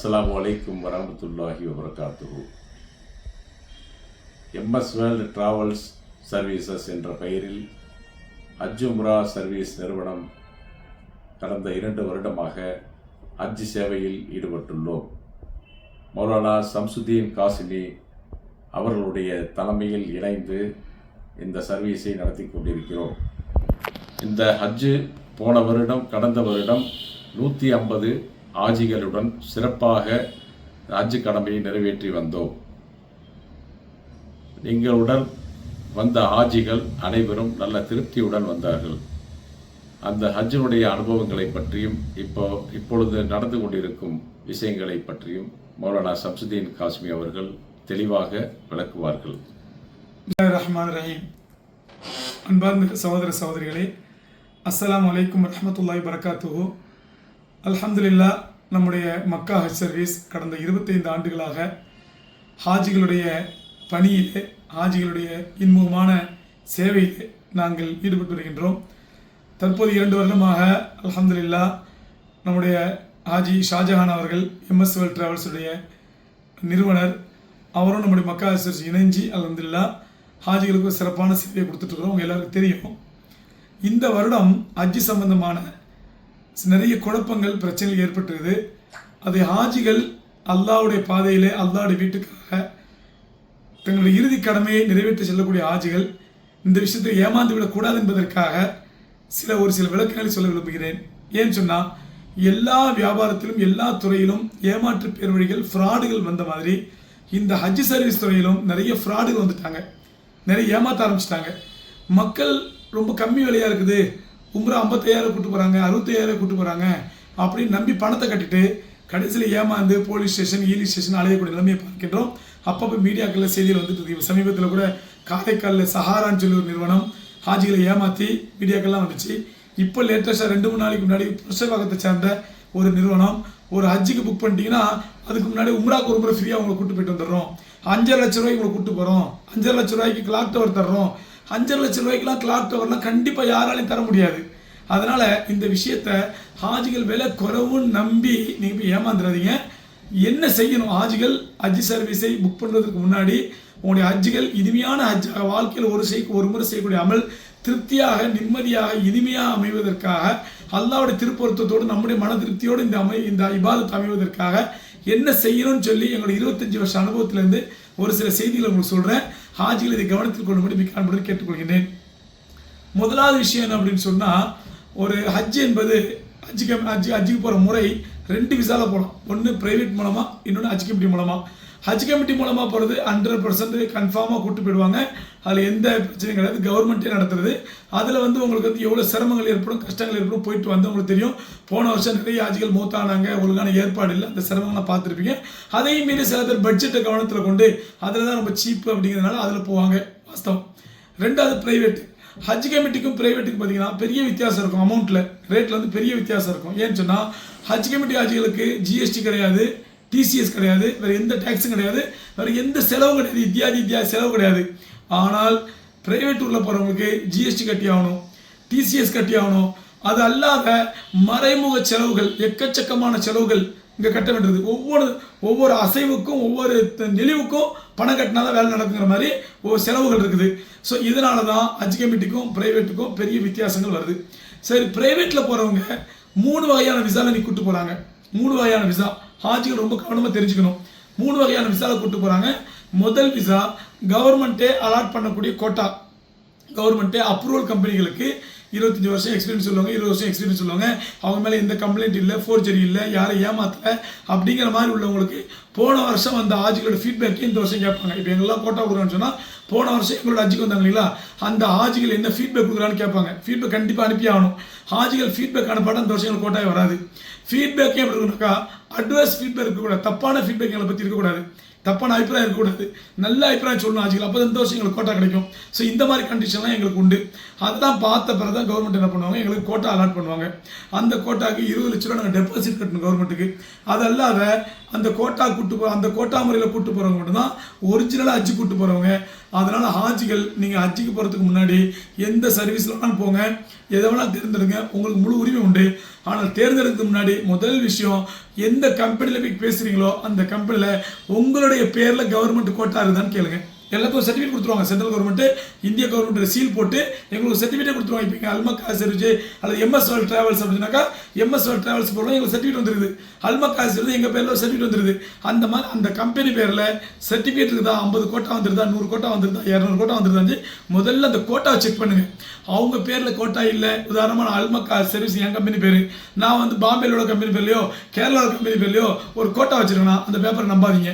அஸ்லாம் வலைக்கும் வரமத்துல்லாஹி வபரகாத்துஹு எம்எஸ் வேர்ல்டு டிராவல்ஸ் சர்வீசஸ் என்ற பெயரில் அஜ்ஜுமுரா சர்வீஸ் நிறுவனம் கடந்த இரண்டு வருடமாக ஹஜ் சேவையில் ஈடுபட்டுள்ளோம். மௌலானா சம்சுதீன் காசினி அவர்களுடைய தலைமையில் இணைந்து இந்த சர்வீஸை நடத்தி கொண்டிருக்கிறோம். இந்த ஹஜ்ஜு போன வருடம் கடந்த வருடம் நூற்றி ஐம்பது ஆஜிகளுடன் சிறப்பாக ராஜ்ய கடமையை நிறைவேற்றி வந்தோம். எங்களுடன் வந்த ஆஜிகள் அனைவரும் நல்ல திருப்தியுடன் வந்தார்கள். அந்த ஹஜ்ஜினுடைய அனுபவங்களை பற்றியும் இப்போ இப்பொழுது நடந்து கொண்டிருக்கும் விஷயங்களை பற்றியும் மௌலானா சம்சுதீன் காஸ்மி அவர்கள் தெளிவாக விளக்குவார்கள். ரஹ்மான் ரஹீம். அன்பார்ந்த சகோதர சகோதரிகளே அஸ்லாம் வலைக்கம் வரமத்துல்லாய் வரகாத்துஹு அலமதுல்லா நம்முடைய மக்கா ஹஜ் சர்வீஸ் கடந்த இருபத்தைந்து ஆண்டுகளாக ஹாஜிகளுடைய பணியிலே ஹாஜிகளுடைய இன்முகமான சேவையிலே நாங்கள் ஈடுபட்டு வருகின்றோம். தற்போது இரண்டு வருடமாக அல்ஹம்துலில்லா நம்முடைய ஹாஜி ஷாஜஹான் அவர்கள் எம்எஸ் வேல் டிராவல்ஸுடைய நிறுவனர் அவரும் நம்முடைய மக்கா சர்ச் இணைஞ்சி அலமதுல்லா ஹாஜிகளுக்கு சிறப்பான சேவையை கொடுத்துட்ருக்குறோம் உங்கள் எல்லாருக்கும் தெரியும். இந்த வருடம் ஹஜ்ஜி சம்பந்தமான நிறைய குழப்பங்கள் பிரச்சனைகள் ஏற்பட்டுருது அதை ஹாஜிகள் அல்லாஹ்வுடைய பாதையிலே அல்லாவுடைய வீட்டுக்காக தங்களுடைய இறுதி கடமையை நிறைவேற்றி செல்லக்கூடிய ஆஜிகள் இந்த விஷயத்தை ஏமாந்து விடக்கூடாது என்பதற்காக சில ஒரு சில விளக்கங்களை சொல்ல விரும்புகிறேன். ஏன்னு சொன்னால் எல்லா வியாபாரத்திலும் எல்லா துறையிலும் ஏமாற்று பேர் வழிகள் ஃப்ராடுகள் வந்த மாதிரி இந்த ஹஜ் சர்வீஸ் துறையிலும் நிறைய ஃப்ராடுகள் வந்துட்டாங்க. நிறைய ஏமாற்ற ஆரம்பிச்சிட்டாங்க. மக்கள் ரொம்ப கம்மி விலையாக இருக்குது. உம்ரா ஐம்பத்தையாயிரம் கூட்டு போகிறாங்க அறுபத்தையாயிரம் கூட்டு போகிறாங்க அப்படின்னு நம்பி பணத்தை கட்டிட்டு கடைசியில் ஏமாந்து போலீஸ் ஸ்டேஷன் ஈலி ஸ்டேஷன் அலையக்கூடிய நிலைமையை பார்க்கின்றோம். அப்பப்போ மீடியாக்களில் செய்தியில் வந்துட்டு இருக்கு. சமீபத்தில் கூட காரைக்காலில் சஹாரான்னு சொல்லி ஒரு நிறுவனம் ஹாஜிகளை ஏமாற்றி மீடியாக்கள்லாம் வந்துச்சு. இப்போ லேட்டஸ்ட்டாக ரெண்டு மூணு நாளைக்கு முன்னாடி புருஷவாகத்தை சேர்ந்த ஒரு நிறுவனம் ஒரு ஹஜ்ஜுக்கு புக் பண்ணிட்டீங்கன்னா அதுக்கு முன்னாடி உம்ராக்கு ஒரு முறை ஃப்ரீயாக உங்களை கூட்டு போயிட்டு வந்துடுறோம். அஞ்சரை லட்ச ரூபாய்க்கு உங்களை கூப்பிட்டு போகிறோம் அஞ்சரை லட்ச ரூபாய்க்கு கிளாக் டவர் தர்றோம். அஞ்சரை லட்சம் ரூபாய்க்குலாம் கிளாக் டவர்லாம் கண்டிப்பாக யாராலையும் தர முடியாது. அதனால் இந்த விஷயத்த ஹாஜிகள் விலை குறவுன்னு நம்பி நீங்கள் போய் ஏமாந்துடாதீங்க என்ன செய்யணும் ஹாஜிகள்? ஹஜ் சர்வீஸை புக் பண்ணுறதுக்கு முன்னாடி உங்களுடைய ஹஜ்ஜுகள் இனிமையான ஹஜ் வாழ்க்கையில் ஒரு செய் ஒரு முறை செய்யக்கூடிய அமல் திருப்தியாக நிம்மதியாக இனிமையாக அமைவதற்காக அல்லாவுடைய திருப்பொருத்தத்தோடு நம்முடைய மன திருப்தியோடு இந்த அமை இந்த இபாதத்தை அமைவதற்காக என்ன செய்யணும்னு சொல்லி எங்களுடைய இருபத்தஞ்சி வருஷ அனுபவத்திலேருந்து ஒரு சில செய்திகளை உங்களுக்கு சொல்கிறேன் ஹாஜிகள் இதை கவனத்தில் கொள்ளும்படி மிக அன்புடன் கேட்டுக்கொள்கின்றேன். முதலாவது விஷயம் என்ன அப்படின்னு சொன்னால் ஒரு ஹஜ் என்பது ஹஜ்ஜுக்கு ஹஜ்ஜு ஹஜ்ஜுக்கு போகிற முறை ரெண்டு விசாவில் போகலாம் ஒன்று பிரைவேட் மூலமாக இன்னொன்று ஹஜ் கமிட்டி மூலமாக ஹஜ் கமிட்டி மூலமாக போகிறது ஹண்ட்ரட் பர்சன்ட் கன்ஃபார்மாக கூட்டு போயிடுவாங்க. அதில் எந்த பிரச்சனையும் கிடையாது. கவர்மெண்ட்டே நடத்துறது. அதில் வந்து உங்களுக்கு வந்து எவ்வளோ சிரமங்கள் ஏற்படும் கஷ்டங்கள் ஏற்படும் போயிட்டு வந்து உங்களுக்கு தெரியும். போன வருஷம் நிறைய ஆஜிகள் மூத்தானாங்க. ஒழுங்கான ஏற்பாடு இல்லை. அந்த சிரமங்களை பார்த்துருப்பீங்க. அதையும் மீறி சில பேர் பட்ஜெட்டை கவனத்தில் கொண்டு அதில் தான் ரொம்ப சீப்பு அப்படிங்கிறதுனால அதில் போவாங்க. வாஸ்தவம். ரெண்டாவது ப்ரைவேட் ஹஜ் கமிட்டிக்கும் ப்ரைவேட்டுக்கும் பார்த்தீங்கன்னா பெரிய வித்தியாசம் இருக்கும் அமௌண்ட்டில் ரேட்டில் வந்து பெரிய வித்தியாசம் இருக்கும். ஏன்னு சொன்னால் ஹஜ் கமிட்டி ஆஜிகளுக்கு ஜிஎஸ்டி கிடையாது. டிசிஎஸ் கிடையாது வேறு எந்த டேக்ஸும் கிடையாது வேறு எந்த செலவும் கிடையாது இத்தியாதி இத்தியாதி செலவு கிடையாது. ஆனால் பிரைவேட் உள்ள போகிறவங்களுக்கு ஜிஎஸ்டி கட்டி ஆகணும் டிசிஎஸ் கட்டி ஆகணும். அது அல்லாத மறைமுக செலவுகள் எக்கச்சக்கமான செலவுகள் இங்கே கட்ட வேண்டியது. ஒவ்வொரு ஒவ்வொரு அசைவுக்கும் ஒவ்வொரு நெளிவுக்கும் பணம் கட்டினா தான் வேலை நடக்குங்கிற மாதிரி ஒவ்வொரு செலவுகள் இருக்குது. ஸோ இதனால தான் ஹஜ் கமிட்டிக்கும் ப்ரைவேட்டுக்கும் பெரிய வித்தியாசங்கள் வருது. சரி ப்ரைவேட்டில் போகிறவங்க மூணு வகையான விசாவில் நீ கூப்பிட்டு போகிறாங்க மூணு வகையான விசா ஹாஜிகள் ரொம்ப கவனமாக தெரிஞ்சுக்கணும். மூணு வகையான விசாவில் கூட்டு போகிறாங்க முதல் விசா கவர்மெண்ட்டே அலாட் பண்ணக்கூடிய கோட்டா கவர்மெண்ட்டே அப்ரூவல் கம்பெனிகளுக்கு இருபத்தஞ்சி வருஷம் எக்ஸ்பீரியன்ஸ் சொல்லுவாங்க இருபது வருஷம் எக்ஸ்பீரியன்ஸ் சொல்லுவாங்க அவங்க மேலே எந்த கம்ப்ளைண்ட் இல்லை ஃபோர்ஜரி இல்லை யாரை ஏமாத்தல அப்படிங்கிற மாதிரி உள்ளவங்களுக்கு போன வருஷம் அந்த ஆஜிகளோட ஃபீட்பேக்கே இந்த வருஷம் கேட்பாங்க. இப்போ எங்கெல்லாம் கோட்டா கொடுக்குறோன்னு சொன்னால் போன வருஷம் எங்களோட அஜிக்கு வந்தாங்க இல்லைங்களா? அந்த ஆஜிகள் என்ன ஃபீட்பேக் கொடுக்குறான்னு கேட்பாங்க. ஃபீட்பேக் கண்டிப்பாக அனுப்பி ஆகணும். ஹாஜிகள் ஃபீட்பேக் அனுப்பாட்ட அந்த வருஷம் எங்களுக்கு கோட்டாயே வராது. ஃபீட்பேக்கே எப்படி இருக்குனாக்கா அட்வர்ஸ் ஃபீட்பேக் இருக்கக்கூடாது. தப்பான ஃபீட்பேக் எங்களை பற்றி இருக்கக்கூடாது. தப்பான அபிப்பிராயம் இருக்கக்கூடாது. நல்ல அபிப்பிராயம் சொல்லணும் ஆச்சுக்கலாம் அப்போ சந்தோஷம் வருஷம் எங்களுக்கு கோட்டா கிடைக்கும். ஸோ இந்த மாதிரி கண்டிஷன்லாம் எங்களுக்கு உண்டு. அதெல்லாம் பார்த்த பிறகு தான் கவர்மெண்ட் என்ன பண்ணுவாங்க? எங்களுக்கு கோட்டா அலாட் பண்ணுவாங்க. அந்த கோட்டாக்கு இருபது லட்ச ரூபா நாங்கள் டெபாசிட் கட்டணும் கவர்மெண்ட்டுக்கு அது அல்லாத அந்த கோட்டா கூட்டு போ அந்த கோட்டா முறையில் கூட்டு போகிறவங்க மட்டும்தான் ஒரிஜினலாக ஹஜ்ஜு கூட்டு போகிறவங்க அதனால் ஹாஜிகள் நீங்கள் ஹஜ்ஜுக்கு போகிறதுக்கு முன்னாடி எந்த சர்வீஸில் வேணாலும் போங்க. எதை வேணாலும் தேர்ந்தெடுங்க. உங்களுக்கு முழு உரிமை உண்டு. ஆனால் தேர்ந்தெடுக்க முன்னாடி முதல் விஷயம் எந்த கம்பெனியில் போய் பேசுகிறீங்களோ அந்த கம்பெனியில் உங்களுடைய பேரில் கவர்மெண்ட் கோட்டா இருக்குதான்னு கேளுங்க. எல்லாத்துக்கும் சர்டிஃபிகேட் கொடுத்துருவாங்க. சென்ட்ரல் கவர்மெண்ட் இந்திய கவர்மெண்ட் சீல் போட்டு எங்களுக்கு சர்டிஃபிகேட் கொடுத்துருவாங்க. இப்போ இங்கே அல்மக்கா சர்வீஸ் அல்லது எம்எஸ் வேர்ல்ட் டிராவல்ஸ் அப்படின்னாக்கா எம்எஸ் வேர்ல்ட் டிராவல்ஸ் போகிறோம் எங்களுக்கு சர்டிஃபிகேட் வந்துருது. அல்மக்கா சர்வீஸ் எங்கள் பேரில் சர்டிஃபிகேட் வந்துருது. அந்த மாதிரி அந்த கம்பெனி பேரில் சர்டிஃபிகேட் இருக்குதா? ஐம்பது கோட்டா வந்துருதா? நூறு கோட்டா வந்துருதா? இரநூறு கோட்டா வந்துருதான்னு முதல்ல அந்த கோட்டாவை செக் பண்ணுங்க. அவங்க பேரில் கோட்டா இல்லை. உதாரணமாக அல்மக்கா சர்வீஸ் என் கம்பெனி பேர். நான் வந்து பாம்பேலோட உள்ள கம்பெனி பேர்லையோ கேரளாவில் கம்பெனி பேர்லையோ ஒரு கோட்டா வச்சுருக்கேன்னா அந்த பேப்பரை நம்பாதீங்க.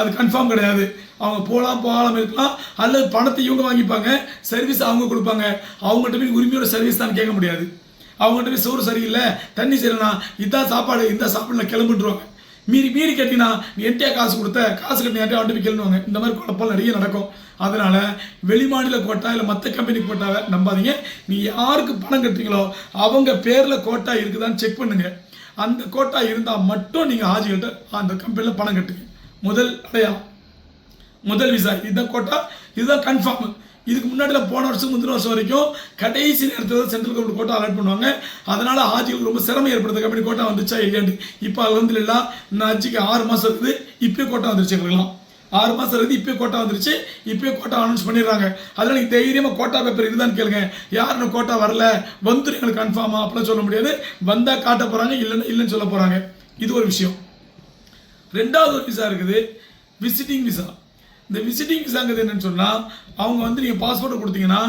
அது கன்ஃபார்ம் கிடையாது. அவங்க போகலாம் போகலாம் இருக்கலாம். அல்லது பணத்தை இவங்க வாங்கிப்பாங்க சர்வீஸ் அவங்க கொடுப்பாங்க. அவங்ககிட்ட போய் உரிமையோட சர்வீஸ் தான் கேட்க முடியாது. அவங்ககிட்ட போய் சோறு சரியில்லை தண்ணி சரியில்லைனா இதான் சாப்பாடு இந்த சாப்பாடுல கிளம்பிட்டுருவாங்க மீறி மீறி கேட்டீங்கன்னா நீ என்கிட்ட காசு கொடுத்த காசு கட்டி யார்ட்டே போய் கிளம்புவாங்க இந்த மாதிரி குழப்பம் நிறைய நடக்கும். அதனால் வெளிமாநில கோட்டா இல்லை மற்ற கம்பெனி கோட்டாவை நம்பாதீங்க. நீ யாருக்கு பணம் கட்டுறீங்களோ அவங்க பேரில் கோட்டா இருக்குதான்னு செக் பண்ணுங்கள் அந்த கோட்டா இருந்தால் மட்டும் நீங்கள் ஹாஜிகள்கிட்ட அந்த கம்பெனியில் பணம் கட்டுங்க. முதல் அடையாளம். முதல் விசா இதுதான் கோட்டா இதுதான் கன்ஃபார்ம் இதுக்கு முன்னாடிலாம் போன வருஷம் முந்தின வருஷம் வரைக்கும் கடைசி நேரத்தில் சென்ட்ரல் கவர்மெண்ட் கோட்டா அலாட் பண்ணுவாங்க. அதனால் ஆட்சிகள் ரொம்ப சிரமம் ஏற்படுத்த கம்பெனி கோட்டா வந்துச்சா இல்லையாண்டு இப்போ அலமதுல்லா இந்த ஆட்சிக்கு ஆறு மாதம் இருக்குது. இப்போயே கோட்டா வந்துருச்சு எங்களுக்குலாம் ஆறு மாதம் இருக்குது இப்போயே கோட்டா வந்துருச்சு. இப்போயே கோட்டா அனௌன்ஸ் பண்ணிடுறாங்க. அதனால் நீங்கள் தைரியமாக கோட்டா பேப்பர் இதுதான் கேளுங்க. யாருன்னு கோட்டா வரல. வந்துடும் எங்களுக்கு கன்ஃபார்மா அப்படிலாம் சொல்ல முடியாது. வந்தால் காட்ட போகிறாங்க இல்லைன்னு இல்லைன்னு சொல்ல போகிறாங்க இது ஒரு விஷயம். ரெண்டாவது ஒரு விசா இருக்குது விசிட்டிங் விசா இந்த விசிட்டிங் விசாங்கிறது என்னன்னு சொன்னால் அவங்க வந்து நீங்கள் பாஸ்போர்ட்டை கொடுத்தீங்கன்னா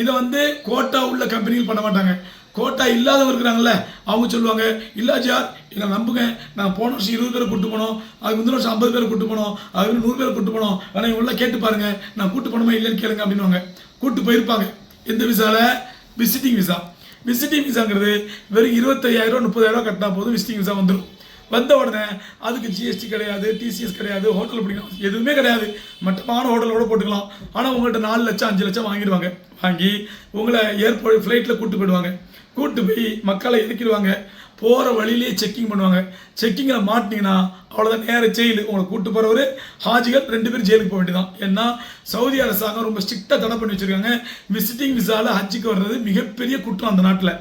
இதை வந்து கோட்டா உள்ள கம்பெனிகள் பண்ண மாட்டாங்க. கோட்டா இல்லாதவங்க இருக்கிறாங்கல்ல அவங்க சொல்லுவாங்க இல்லாஜார் என்னை நம்புங்க. நான் போன வருஷம் இருபது பேரை கூட்டு போனோம். அதுக்கு முந்தின வருஷம் ஐம்பது பேரை கூட்டு போனோம். அதுக்கு நூறு பேரை கூட்டு போனோம். ஆனால் இவங்க கேட்டு பாருங்க நான் கூட்டு போனோமா இல்லைன்னு கேளுங்க அப்படின்னுவாங்க. கூட்டு போயிருப்பாங்க. எந்த விசாவில் விசிட்டிங் விசா விசிட்டிங் விசாங்கிறது வெறும் இருபத்தையாயிரம் முப்பதாயிரம் கட்டினா போதும் விசிட்டிங் விசா வந்துடும் வந்த உடனே அதுக்கு ஜிஎஸ்டி கிடையாது டிசிஎஸ் கிடையாது ஹோட்டல் பிடிக்கலாம் எதுவுமே கிடையாது. மட்டமான ஹோட்டலோட போட்டுக்கலாம். ஆனால் உங்கள்கிட்ட நாலு லட்சம் அஞ்சு லட்சம் வாங்கிடுவாங்க. வாங்கி உங்களை ஏர்போர்ட் ஃப்ளைட்டில் கூட்டு போயிடுவாங்க. கூட்டு போய் மக்களை இறக்கிடுவாங்க போகிற வழியிலேயே செக்கிங் பண்ணுவாங்க. செக்கிங்கில் மாட்டினீங்கன்னா அவ்வளோதான் நேர ஜெயிலு உங்களை கூட்டு போகிறவர் ஹாஜிகள் ரெண்டு பேரும் ஜெயிலுக்கு போக வேண்டியதான் ஏன்னா சவுதி அரசாங்கம் ரொம்ப ஸ்ட்ரிக்டாக தடை பண்ணி வச்சுருக்காங்க. விசிட்டிங் விசாவில் ஹஜ்ஜுக்கு வர்றது மிகப்பெரிய குற்றம் அந்த நாட்டில்.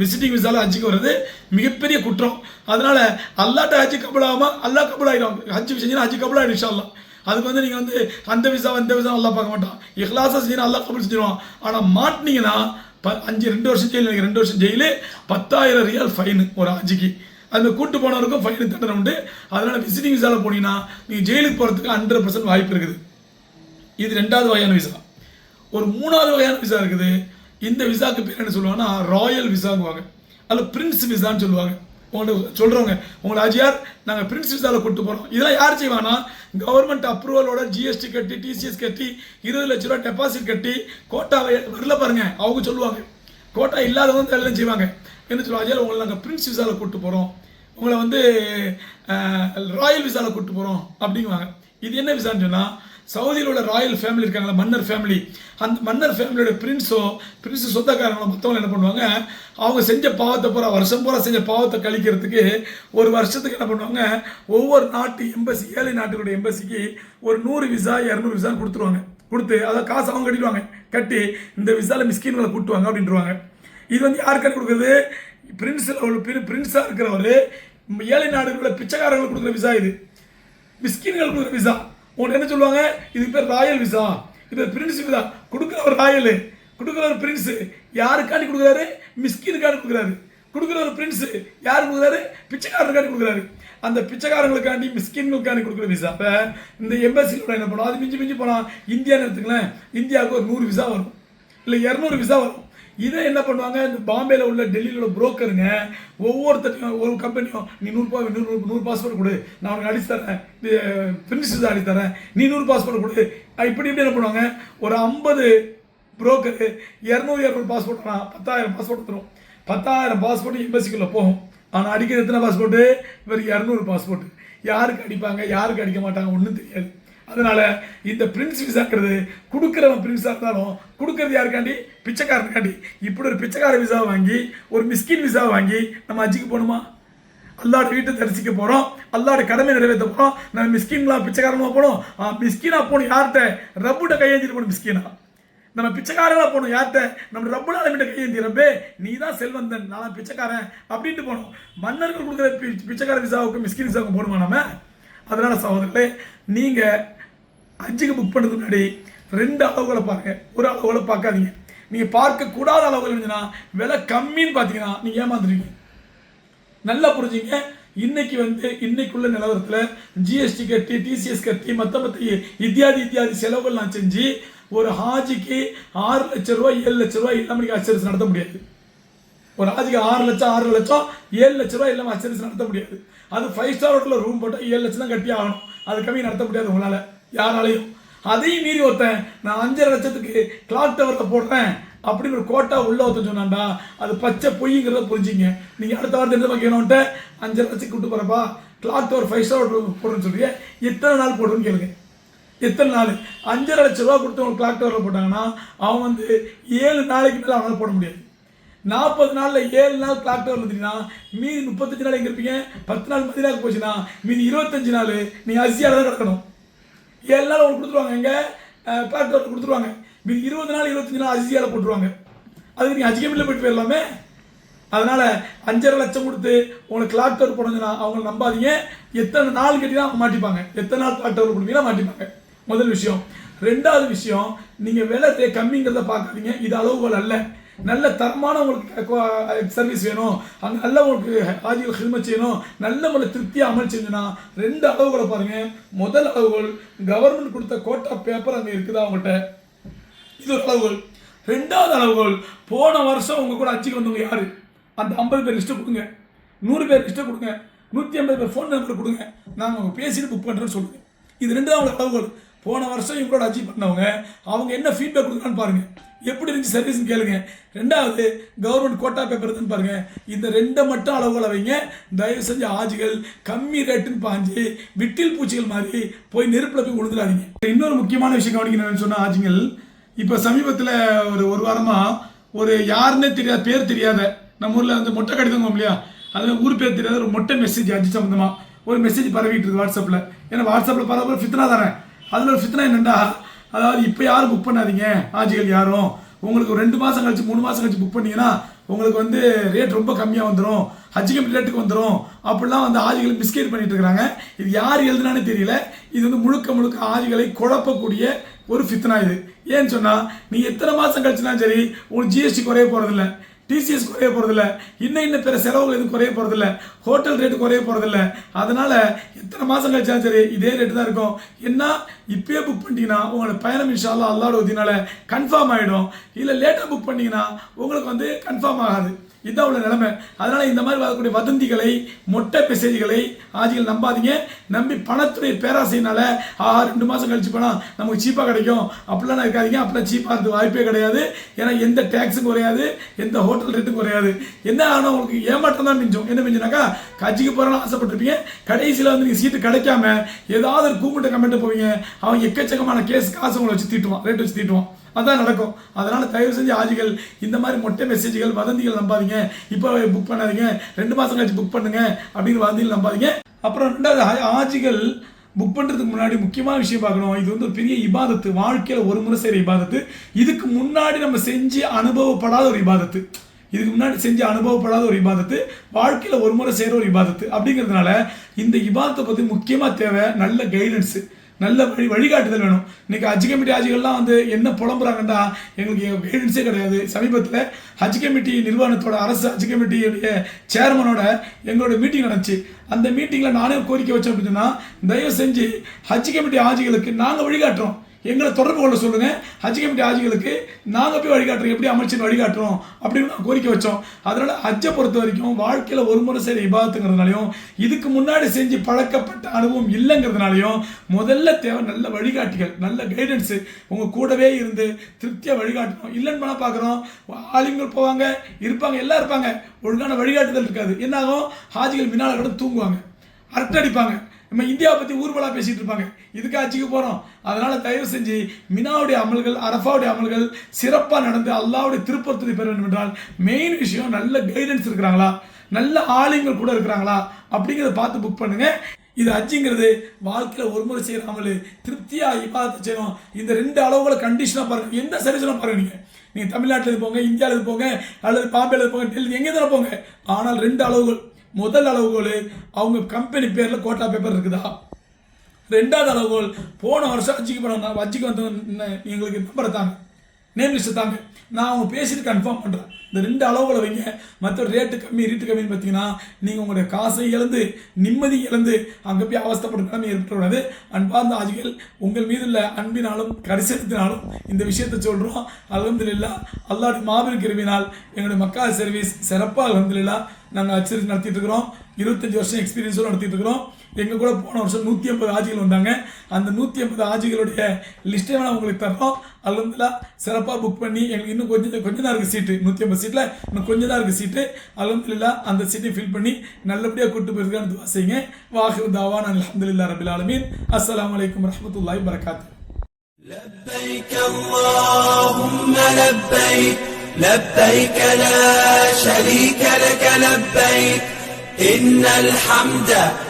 விசிட்டிங் விசால ஹஜ்ஜுக்கு வர்றது மிகப்பெரிய குற்றம். அதனால் அல்லாட்ட ஹஜ்ஜு கபுல் ஆகாமல் அல்லா கபுல் ஆகிடும் ஹஜ்ஜு செஞ்சீங்கன்னா ஹஜ்ஜு கபுல் ஆகிடும் அதுக்கு வந்து நீங்கள் வந்து அந்த விசா இந்த விசா நல்லா பார்க்க மாட்டான். இஹ்லாசா செஞ்சுனா அல்லா கபல் செஞ்சிருவான். ஆனால் மாட்டினீங்கன்னா ப அஞ்சு ரெண்டு வருஷம் ஜெயில் எனக்கு ரெண்டு வருஷம் ஜெயிலு பத்தாயிரம் ரியால் ஃபைனு ஒரு ஹஜ்ஜுக்கு. அந்த கூட்டு போனவருக்கும் ஃபைனு தண்டனை உண்டு. அதனால் விசிட்டிங் விசாவில் போனீங்கன்னா நீங்கள் ஜெயிலுக்கு போகிறதுக்கு ஹண்ட்ரட் பர்சன்ட் வாய்ப்பு இருக்குது. இது ரெண்டாவது வகையான விசா ஒரு மூணாவது வகையான விசா இருக்குது. இந்த விசாக்கு பேர் என்ன சொல்லுவாங்கன்னா ராயல் விசாங்குவாங்க. அதில் பிரின்ஸ் விசான்னு சொல்லுவாங்க. உங்கள்கிட்ட சொல்கிறவங்க உங்களை ஆஜியார் நாங்கள் பிரின்ஸ் விசாவில் கூட்டு போகிறோம் இதெல்லாம் யார் செய்வாங்கன்னா கவர்மெண்ட் அப்ரூவலோட ஜிஎஸ்டி கட்டி டிசிஎஸ் கட்டி இருபது லட்ச ரூபா டெபாசிட் கட்டி கோட்டாவை வரல பாருங்க அவங்க சொல்லுவாங்க. கோட்டா இல்லாதவங்க எல்லாம் செய்வாங்க. என்ன சொல்லுவாங்க ஆஜியார் உங்களை நாங்கள் பிரின்ஸ் விசாவில் கூட்டு போகிறோம் உங்களை வந்து ராயல் விசாவில் கூட்டு போகிறோம் அப்படிங்குவாங்க. இது என்ன விசான்னு சொன்னால் சவுதியில் உள்ள ராயல் ஃபேமிலி இருக்காங்களா மன்னர் ஃபேமிலி அந்த மன்னர் ஃபேமிலியோட பிரின்ஸோ பிரின்ஸு சொந்தக்காரங்களோ மற்றவங்க என்ன பண்ணுவாங்க? அவங்க செஞ்ச பாவத்தை பூரா வருஷம் பூரா செஞ்ச பாவத்தை கழிக்கிறதுக்கு ஒரு வருஷத்துக்கு என்ன பண்ணுவாங்க? ஒவ்வொரு நாட்டு எம்பசி ஏழை நாட்டுகளுடைய எம்பசிக்கு ஒரு நூறு விசா இரநூறு விசா கொடுத்துருவாங்க. கொடுத்து அதை காசு அவங்க கட்டிடுவாங்க. கட்டி இந்த விசாவில் மிஸ்கின்களை கூட்டுவாங்க அப்படின்றவாங்க. இது வந்து யாருக்கான கொடுக்குறது? பிரின்ஸில் உள்ள பிரின்ஸாக இருக்கிறவர் ஏழை நாடுகளில் பிச்சைக்காரர்கள் கொடுக்குற விசா இது. மிஸ்கின்கள் கொடுக்குற விசா உன்னை என்ன சொல்லுவாங்க? இது பேர் ராயல் விசா. இது பிரின்ஸ் விசா. கொடுக்குறவர் ராயல். கொடுக்குறவர் பிரின்ஸ் யாருக்காண்டி கொடுக்குறாரு? மிஸ்கினுக்காண்டி கொடுக்குறாரு. கொடுக்குறவர் பிரின்ஸ் யார் கொடுக்குறாரு? பிச்சைக்காரனுக்காண்டி கொடுக்குறாரு. அந்த பிச்சைக்காரங்களுக்காண்டி மிஸ்கின்களுக்காண்டி கொடுக்குற விசா. இப்போ இந்த எம்பசியில் என்ன பண்ணுவோம் அது மிஞ்சி மிஞ்சி போனால் இந்தியான்னு எடுத்துக்கலாம் இந்தியாவுக்கு ஒரு நூறு விசா வரும். இல்லை இரநூறு விசா வரும். இதை என்ன பண்ணுவாங்க? இந்த பாம்பேயில் உள்ள டெல்லியில் உள்ள புரோக்கருங்க ஒவ்வொருத்தரையும் ஒரு கம்பெனியும் நீ நூறுபா நூறு நூறு பாஸ்போர்ட் கொடு. நான் உனக்கு அடிச்சு தரேன். இது பிரின்ஸ் தரேன். நீ நூறு பாஸ்போர்ட் கொடு. இப்படி இப்படி என்ன பண்ணுவாங்க? ஒரு ஐம்பது புரோக்கரு இரநூறு இரநூறு பாஸ்போர்ட் பத்தாயிரம் பாஸ்போர்ட் தரும் பத்தாயிரம் பாஸ்போர்ட் எம்பசிக்குள்ளே போகும். ஆனால் அடிக்கிற எத்தனை பாஸ்போர்ட்டு இவர் இரநூறு பாஸ்போர்ட் யாருக்கு அடிப்பாங்க? யாருக்கு அடிக்க மாட்டாங்க? ஒன்றும் தெரியாது. அதனால் இந்த பிரின்ஸ் விசாங்கிறது கொடுக்குறவன் பிரின்ஸாக இருந்தாலும் கொடுக்கறது யாருக்காண்டி? பிச்சைக்காரனுக்காண்டி. இப்படி ஒரு பிச்சைக்கார விசா வாங்கி ஒரு மிஸ்கின் விசா வாங்கி நம்ம அஜிக்கு போகணுமா? அல்லாட வீட்டை தரிசிக்க போகிறோம் அல்லாட கடமை நிறைவேற்ற போகிறோம் நம்ம மிஸ்கின்லாம் பிச்சைக்காரமாக போகணும்? மிஸ்கினாக போகணும். யார்கிட்ட? ரப்புட்ட கையேந்திட்டு போகணும் மிஸ்கினா நம்ம பிச்சைக்காரனாக போகணும். யார்கிட்ட? நம்ம ரப்பு நாளமிட்ட கையேந்தி ரப்பே நீ தான் செல்வந்தன். நான் பிச்சைக்காரன். அப்படின்ட்டு போகணும். மன்னர்கள் கொடுக்குற பி- பிச்சைக்கார விசாவுக்கும் மிஸ்கின் விசாவுக்கும் போகணுமா நம்ம அதனால் சகோதரர்களே நீங்கள் அஞ்சுக்கு புக் பண்ணுறதுக்கு முன்னாடி ரெண்டு அளவுகளை பாருங்க. ஒரு அளவுகளை பார்க்காதீங்க. நீங்கள் பார்க்கக்கூடாத அளவுகள் இருந்துச்சுன்னா விலை கம்மின்னு பார்த்தீங்கன்னா நீங்கள் ஏமாந்துருவீங்க. நல்லா புரிஞ்சுங்க. இன்னைக்கு வந்து இன்னைக்குள்ள நிலவரத்தில் ஜிஎஸ்டி கட்டி டிசிஎஸ் கட்டி மற்ற மற்ற இத்தியாதி இத்தியாதி செலவுகள் நான் செஞ்சு ஒரு ஹாஜிக்கு ஆறு லட்ச ரூபா ஏழு லட்ச ரூபா இல்லாமல் அச்சரிசு நடத்த முடியாது. ஒரு ஹாஜிக்கு ஆறு லட்சம் ஆறு லட்சம் ஏழு லட்ச ரூபா இல்லாமல் அச்சரிசு நடத்த முடியாது. அது ஃபைவ் ஸ்டார் ஹோட்டலில் ரூம் போட்டால் ஏழு லட்சம் தான் கட்டி ஆகணும். அது கம்மி நடத்த முடியாது உங்களால். யாராலையும் அதையும் மீறி ஒருத்தன் நான் அஞ்சரை லட்சத்துக்கு கிளாக் டவரில் போடுறேன் அப்படின்னு ஒரு கோட்டா உள்ள ஒருத்தன் சொன்னான்டா அது பச்சை பொய்ங்கிறத புரிஞ்சுங்க. நீங்கள் அடுத்த வாரத்தை என்ன வைக்கணும்ட்ட அஞ்சரை லட்சத்துக்கு கூட்டு போகிறப்பா கிளாக் டவர் ஃபைவ் ஸ்டார் போடுறேன்னு சொல்றீங்க எத்தனை நாள் போடுறேன்னு கேளுங்க. எத்தனை நாள்? அஞ்சரை லட்ச ரூபா கொடுத்து அவங்க கிளாக் டவரில் போட்டாங்கன்னா அவன் வந்து ஏழு நாளைக்கு மேலே அவனால் போட முடியாது. நாற்பது நாளில் ஏழு நாள் கிளாக் டவர் வந்துட்டீங்கன்னா மீதி முப்பத்தஞ்சு நாள் எங்கே இருப்பீங்க? பத்து நாள் மதினாக்கு போச்சுன்னா மீதி இருபத்தஞ்சு நாள் நீங்கள் அரிசியாக தான் கிடக்கணும். எல்லாரும் ஒன்று கொடுத்துருவாங்க எங்கே? கிளாக் கொடுத்துருவாங்க. மீதி இருபது நாள் இருபத்தஞ்சி நாள் அரிசியால் போட்டுருவாங்க. அதுக்கு நீங்கள் அஜிகமில் போயிட்டு போயிடலாமே? அதனால் அஞ்சரை லட்சம் கொடுத்து உங்களுக்கு கிளாக் டவர் போடுங்கன்னா அவங்க நம்பாதீங்க. எத்தனை நாள் கட்டினா அவங்க மாட்டிப்பாங்க. எத்தனை நாள் கிளாக் டவர் கொடுப்பீங்கன்னா மாட்டிப்பாங்க. முதல் விஷயம். ரெண்டாவது விஷயம் நீங்கள் விலை கம்மிங்கிறத பார்க்காதீங்க. இது அளவுகள் அல்ல. நல்ல தரமான உங்களுக்கு சர்வீஸ் வேணும். அங்கே நல்ல உங்களுக்கு ஆஜிகள் ஹில்மத் செய்யணும். நல்ல முறையில் திருப்தியாக அமல் செஞ்சுன்னா ரெண்டு அளவுகளை பாருங்கள் முதல் அளவுகள் கவர்மெண்ட் கொடுத்த கோட்டா பேப்பர் அங்கே இருக்குதா அவங்கள்ட்ட இது ஒரு அளவுகள். ரெண்டாவது அளவுகள் போன வருஷம் உங்க கூட அச்சுக்கு வந்தவங்க யார்? அந்த ஐம்பது பேர் லிஸ்ட்டை கொடுங்க. நூறு பேர் லிஸ்ட்டை கொடுங்க. நூற்றி ஐம்பது பேர் ஃபோன் நம்பர் கொடுங்க. நாங்கள் அவங்க பேசிட்டு புக் பண்ணுறேன்னு சொல்லுங்கள் இது ரெண்டு தான் அளவுகள். போன வருஷம் இவங்களோட அச்சீவ் பண்ணவங்க அவங்க என்ன ஃபீட்பேக் கொடுக்குறான்னு பாருங்கள் எப்படி இருந்துச்சு சர்வீஸ்னு கேளுங்க. ரெண்டாவது கவர்மெண்ட் கோட்டா பேப்பர் தான் பாருங்க. இந்த ரெண்டை மட்டும் அளவுகளை வைங்க. தயவு செஞ்சு ஆஜிகள் கம்மி ரேட்டுன்னு பாஞ்சு விட்டில் பூச்சிகள் மாதிரி போய் நெருப்பில் போய் விழுந்துடாதீங்க இன்னொரு முக்கியமான விஷயம் கவனிக்கணும்னு சொன்ன ஆஜிகள் இப்போ சமீபத்தில் ஒரு ஒரு வாரமாக ஒரு யாருன்னே தெரியாத பேர் தெரியாத நம்ம ஊரில் வந்து மொட்டை கடிதம் இல்லையா? அதில் ஊர் பேர் தெரியாத ஒரு மொட்டை மெசேஜ் அஜி சம்மந்தமாக ஒரு மெசேஜ் பரவிட்டு இருக்கு வாட்ஸ்அப்பில் ஏன்னா வாட்ஸ்அப்பில் பரவ ஃபித்னா தானே. அதில் ஒரு ஃபித்னா என்னண்டா அதாவது இப்போ யாரும் புக் பண்ணாதீங்க. ஆஜிகள் யாரும். உங்களுக்கு ரெண்டு மாதம் கழிச்சு மூணு மாதம் கழிச்சு புக் பண்ணீங்கன்னா உங்களுக்கு வந்து ரேட் ரொம்ப கம்மியாக வந்துடும் ஹஜ் ரேட்டுக்கு வந்துடும் அப்படிலாம் வந்து ஆஜிகளை மிஸ்கேட் பண்ணிட்டு இருக்காங்க. இது யார் எழுதுனானே தெரியல. இது வந்து முழுக்க முழுக்க ஆஜிகளை குழப்பக்கூடிய ஒரு ஃபித்னா இது. ஏன்னு சொன்னால் நீ எத்தனை மாதம் கழிச்சுனா சரி உங்களுக்கு ஜிஎஸ்டி குறைய போகிறதில்ல டிசிஎஸ் குறைய போகிறதில்ல இன்னும் இன்னும் பிற செலவுகள் எதுவும் குறைய போகிறதில்ல ஹோட்டல் ரேட்டு குறைய போகிறதில்ல அதனால் எத்தனை மாதம் கழிச்சாலும் சரி இதே ரேட்டு தான் இருக்கும். என்ன இப்போயே புக் பண்ணிட்டீங்கன்னா உங்களோட பயணம் இன்ஷால்லாம் அல்லாட உதவினால கன்ஃபார்ம் ஆகிடும் இல்லை லேட்டாக புக் பண்ணிங்கன்னா உங்களுக்கு வந்து கன்ஃபார்ம் ஆகாது. இதுதான் உள்ள நிலைமை. அதனால் இந்த மாதிரி வரக்கூடிய வதந்திகளை மொட்டை மெசேஜ்களை ஆஜிகள் நம்பாதீங்க. நம்பி பணத்துடைய பேராசையினால ஆஹா ரெண்டு மாதம் கழிச்சு போனால் நமக்கு சீப்பாக கிடைக்கும். அப்படிலாம் இருக்காதீங்க. அப்படிலாம் சீப்பாக இருக்க வாய்ப்பே கிடையாது. ஏன்னா எந்த டேக்ஸும் குறையாது. எந்த ஹோட்டல் ரேட்டும் குறையாது. என்ன ஆனால் உங்களுக்கு ஏமாற்றம் தான் மிஞ்சும். என்ன மிஞ்சுனாக்கா கட்சிக்கு போகிறோம்னு ஆசைப்பட்டிருப்பீங்க. கடைசியில் வந்து நீங்கள் சீட்டு கிடைக்காம ஏதாவது ஒரு கூப்பிட்ட கமெண்ட் போவீங்க. அவன் எக்கச்சக்கமான கேஸ் காசு உங்களை வச்சு தீட்டுவான். ரேட் வச்சு தீட்டுவான். அதான் நடக்கும். அதனால் தயவு செஞ்சு ஆஜிகள் இந்த மாதிரி மொட்டை மெசேஜ்கள் வதந்திகள் நம்பாதீங்க. இப்போ புக் பண்ணாதீங்க. ரெண்டு மாதம் கழிச்சு புக் பண்ணுங்க அப்படின்னு வதந்திகள் நம்பாதீங்க. அப்புறம் ரெண்டாவது ஆஜிகள் புக் பண்ணுறதுக்கு முன்னாடி முக்கியமான விஷயம் பார்க்கணும். இது வந்து ஒரு பெரிய இபாதத்து. வாழ்க்கையில் ஒரு முறை செய்கிற இபாதத்து. இதுக்கு முன்னாடி நம்ம செஞ்சு அனுபவப்படாத ஒரு இபாதத்து. இதுக்கு முன்னாடி செஞ்சு அனுபவப்படாத ஒரு இபாதத்து. வாழ்க்கையில் ஒரு முறை செய்கிற ஒரு இபாதத்து. அப்படிங்கிறதுனால இந்த இபாதத்தை பற்றி முக்கியமாக தேவை நல்ல கைடன்ஸு நல்ல வழி வழிகாட்டுதல் வேணும். இன்னைக்கு ஹஜ் கமிட்டி ஆஜிகள்லாம் வந்து என்ன புலம்புறாங்கன்னா எங்களுக்கு கைடன்ஸே கிடையாது. சமீபத்தில் ஹஜ் கமிட்டி நிர்வாகத்தோட அரசு ஹஜ் கமிட்டியுடைய சேர்மனோட எங்களோட மீட்டிங் நடந்துச்சு. அந்த மீட்டிங்கில் நானே கோரிக்கை வச்சேன் அப்படின்னா தயவு செஞ்சு ஹஜ் கமிட்டி ஆஜிகளுக்கு நாங்கள் வழிகாட்டுறோம். எங்களை தொடர்பு கொள்ள சொல்லுங்க. ஹஜ் கமிட்டி ஆஜிகளுக்கு நாங்கள் போய் வழிகாட்டுறோம். எப்படி அமைச்சர் வழிகாட்டுறோம் அப்படின்னு நான் கோரிக்கை வச்சோம். அதனால ஹஜ்ஜை பொறுத்த வரைக்கும் வாழ்க்கையில் ஒரு முறை செய்கிற இபாத்துங்கிறதுனாலையும் இதுக்கு முன்னாடி செஞ்சு பழக்கப்பட்ட அனுபவம் இல்லைங்கிறதுனாலையும் முதல்ல தேவை நல்ல வழிகாட்டிகள் நல்ல கைடன்ஸு உங்க கூடவே இருந்து திருப்தியாக வழிகாட்டணும். இல்லைன்னு பார்க்குறோம் ஆளுங்கள் போவாங்க இருப்பாங்க எல்லாம் இருப்பாங்க. ஒழுங்கான வழிகாட்டுதல் இருக்காது. என்ன ஆகும்? ஹாஜிகள் மின்னால கூட தூங்குவாங்க. அரட்டடிப்பாங்க நம்ம இந்தியாவை பற்றி ஊர்வலாக பேசிகிட்டு இருப்பாங்க. இதுக்கு ஆட்சிக்கு போகிறோம் அதனால் தயவு செஞ்சு மினாவுடைய அமல்கள் அரஃபாவுடைய அமல்கள் சிறப்பாக நடந்து அல்லாவுடைய திருப்பத்தை பெற வேண்டும் என்றால் மெயின் விஷயம் நல்ல கைடன்ஸ் இருக்கிறாங்களா? நல்ல ஆளுங்கள் கூட இருக்கிறாங்களா? அப்படிங்கிறத பார்த்து புக் பண்ணுங்கள் இது அஜிங்கிறது வாழ்க்கையில் ஒரு முறை செய்கிற அமல் திருப்தியாக இபாதத்தை செய்யணும். இந்த ரெண்டு அளவுகளை கண்டிஷனாக பாருங்க. எந்த சர்வீஸ்லாம் பாருங்க நீங்கள் நீங்கள் தமிழ்நாட்டில் போங்க இந்தியாவில் போங்க அல்லது பாம்பேல போங்க டெல்லி எங்கே தானே போங்க. ஆனால் ரெண்டு அளவுகள் முதல் அளவுகோல் அவங்க கம்பெனி பேரில் கோட்டா பேப்பர் இருக்குதா? ரெண்டாவது அளவுகோல் போன வருஷம் அஜிக்கு போன அஜிக்கு வந்து எங்களுக்கு நம்பர் தாங்க. நேம் லிஸ்ட் தாங்க. நான் அவங்க பேசிட்டு கன்ஃபார்ம் பண்ணுறேன் இந்த ரெண்டு அளவுகளை வைங்க. மற்ற ரேட்டு கம்மி ரேட்டு கம்மின்னு பார்த்தீங்கன்னா நீங்கள் உங்களுடைய காசை இழந்து நிம்மதி இழந்து அங்கே போய் அவஸ்தப்படும் நிலைமை ஏற்படக்கூடாது. அன்பார்ந்த ஆஜிகள் உங்கள் மீது உள்ள அன்பினாலும் கரிசனத்தினாலும் இந்த விஷயத்தை சொல்கிறோம் அலமதுல்லா அல்லாடி மாபெரும் கிருமினால் எங்களுடைய மக்கா சர்வீஸ் சிறப்பாக அலமதுல்லா நாங்கள் அச்சரித்து நடத்திட்டு இருக்கிறோம். இருபத்தஞ்சு வருஷம் எக்ஸ்பீரியன்ஸோடு நடத்திட்டு இருக்கிறோம். எங்கள் கூட போன வருஷம் நூற்றி ஐம்பது ஆஜிகள் வந்தாங்க அந்த நூற்றி ஐம்பது ஆஜிகளுடைய லிஸ்ட்டை வேணால் உங்களுக்கு தர்றோம் அலமதுல்லா சிறப்பாக புக் பண்ணி எங்களுக்கு இன்னும் கொஞ்சம் கொஞ்சம் தான் இருக்குது சீட்டு நூற்றி ஐம்பது சீட்டில் இன்னும் கொஞ்சம் தான் இருக்குது சீட்டு அலமதுல்லா அந்த சீட்டை ஃபில் பண்ணி நல்லபடியாக கூட்டு போயிருக்கான்னு துவா செய்யுங்க வாஹிர் தாவான் அலமதுல்லா ரபில் ஆலமீன் அஸ்ஸலாமு அலைக்கும் வரஹ்மத்துல்லாஹி வரகாத்து لبيك اللهم لبيك لبيك لا شريك لك لبيك إن الحمد